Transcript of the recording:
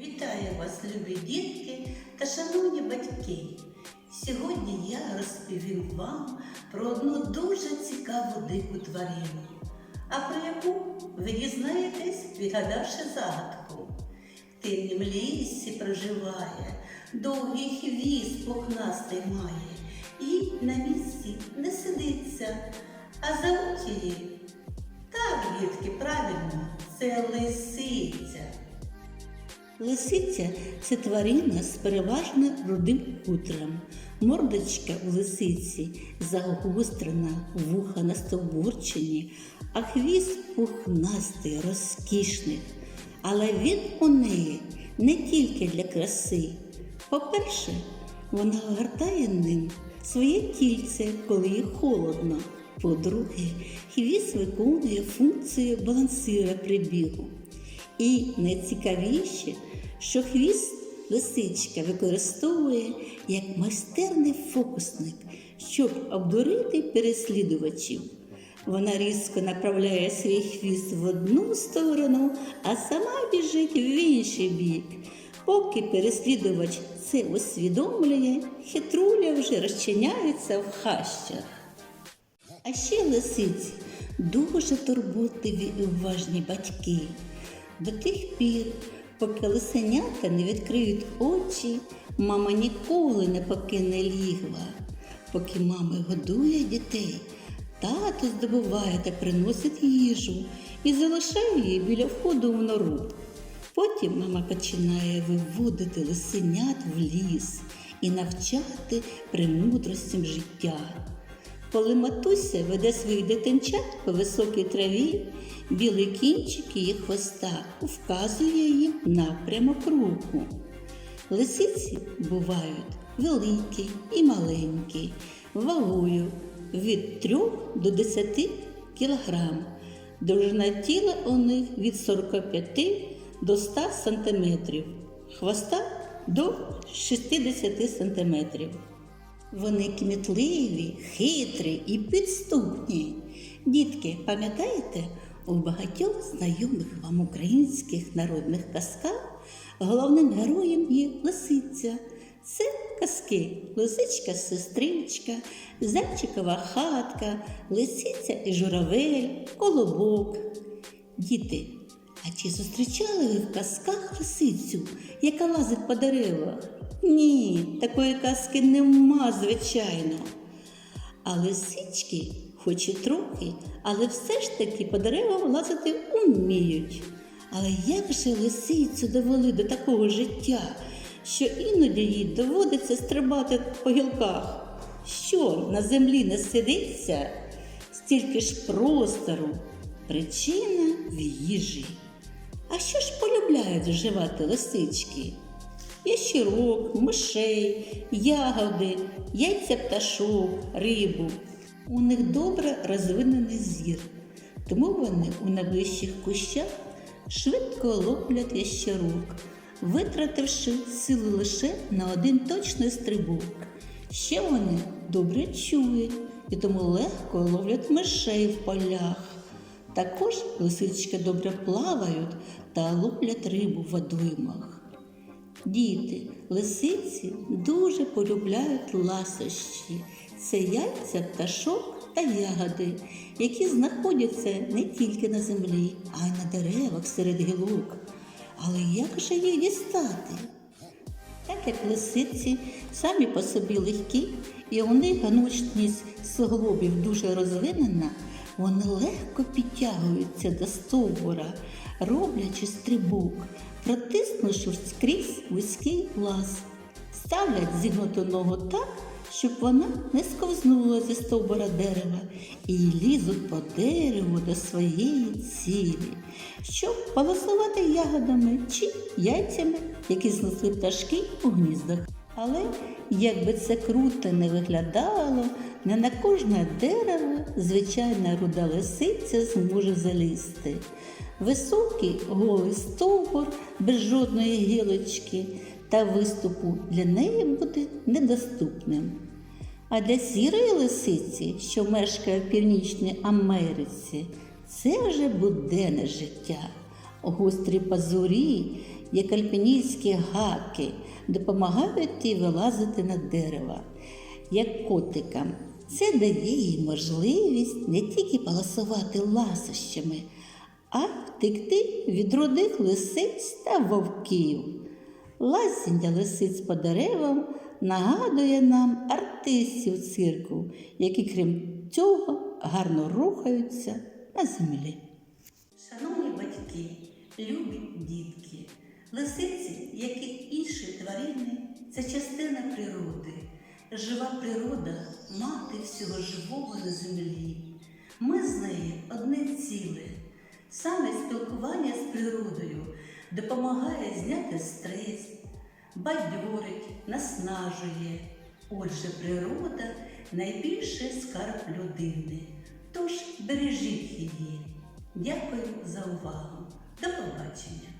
Вітаю вас, любі дітки та шановні батьки! Сьогодні я розповім вам про одну дуже цікаву дику тварину, а про яку ви дізнаєтесь, відгадавши загадку. В темнім лісі проживає, довгий хвіст пухнастий має і на місці не сидиться а зовуть її. Так, дітки, правильно, це лисиця. Лисиця це тварина з переважно рудим хутром. Мордочка у лисиці загострена, вуха настовбурчені, а хвіст пухнастий, розкішний. Але він у неї не тільки для краси. По-перше, вона огортає ним своє тільце, коли їй холодно. По-друге, хвіст виконує функцію балансира при бігу. І найцікавіше, що хвіст лисичка використовує як майстерний фокусник, щоб обдурити переслідувачів. Вона різко направляє свій хвіст в одну сторону, а сама біжить в інший бік. Поки переслідувач це усвідомлює, хитруля вже розчиняється в хащах. А ще лисиці дуже турботливі і уважні батьки. До тих пір, поки лисенята не відкриють очі, мама ніколи не покине лігва. Поки мама годує дітей, тато здобуває та приносить їжу і залишає її біля входу в нору. Потім мама починає виводити лисенят в ліс і навчати премудростям життя. Коли матуся веде своїх дитинчат по високій траві, білий кінчик її хвоста вказує їм напрямок руху. Лисиці бувають великі і маленькі, вагою від 3 до 10 кг. Довжина тіла у них від 45 до 100 см, хвоста до 60 см. Вони кмітливі, хитрі і підступні. Дітки, пам'ятаєте, у багатьох знайомих вам українських народних казках головним героєм є лисиця. Це казки лисичка сестричка, зайчикова хатка, лисиця і журавель, колобок. Діти, а чи зустрічали ви в казках лисицю, яка лазить по деревах? Ні, такої казки нема, звичайно. А лисички, хоч і трохи, але все ж таки по деревам лазити уміють. Але як же лисицю довели до такого життя, що іноді їй доводиться стрибати по гілках? Що на землі не сидиться, стільки ж простору, причина в їжі. А що ж полюбляють вживати лисички? Ящірок, мишей, ягоди, яйця пташок, рибу. У них добре розвинений зір, тому вони у найближчих кущах швидко лоплять ящерок, витративши сили лише на один точний стрибок. Ще вони добре чують і тому легко ловлять мишей в полях. Також лисички добре плавають та лоплять рибу в водоймах. Діти, лисиці дуже полюбляють ласощі. Це яйця, пташок та ягоди, які знаходяться не тільки на землі, а й на деревах серед гілок. Але як же їх дістати? Так як лисиці самі по собі легкі, і у них гнучність суглобів дуже розвинена, вони легко підтягуються до стовбура, роблячи стрибок, протиснувши скрізь вузький лаз, ставлять зігнуту ногу так, щоб вона не сковзнула зі стовбура дерева і лізуть по дереву до своєї цілі, щоб полосувати ягодами чи яйцями, які знесли пташки у гніздах. Але як би це круто не виглядало, не на кожне дерево звичайна руда лисиця зможе залізти. Високий голий стовбур без жодної гілочки та виступу для неї буде недоступним. А для сірої лисиці, що мешкає в Північній Америці, це вже буденне життя. Гострі пазурі, як альпіністські гаки, допомагають їй вилазити на дерева, як котикам. Це дає їй можливість не тільки паласувати ласощами, а втекти від рудих лисиць та вовків. Лазіння лисиць по деревам нагадує нам артистів цирку, які, крім цього, гарно рухаються на землі. Шановні батьки, любі дітки, лисиці, як і інші тварини, це частина природи. Жива природа мати всього живого на землі. Ми з нею одне ціле. Саме спілкування з природою допомагає зняти стрес, бадьорить, наснажує. Отже, природа найбільший скарб людини. Тож бережіть її. Дякую за увагу. До побачення.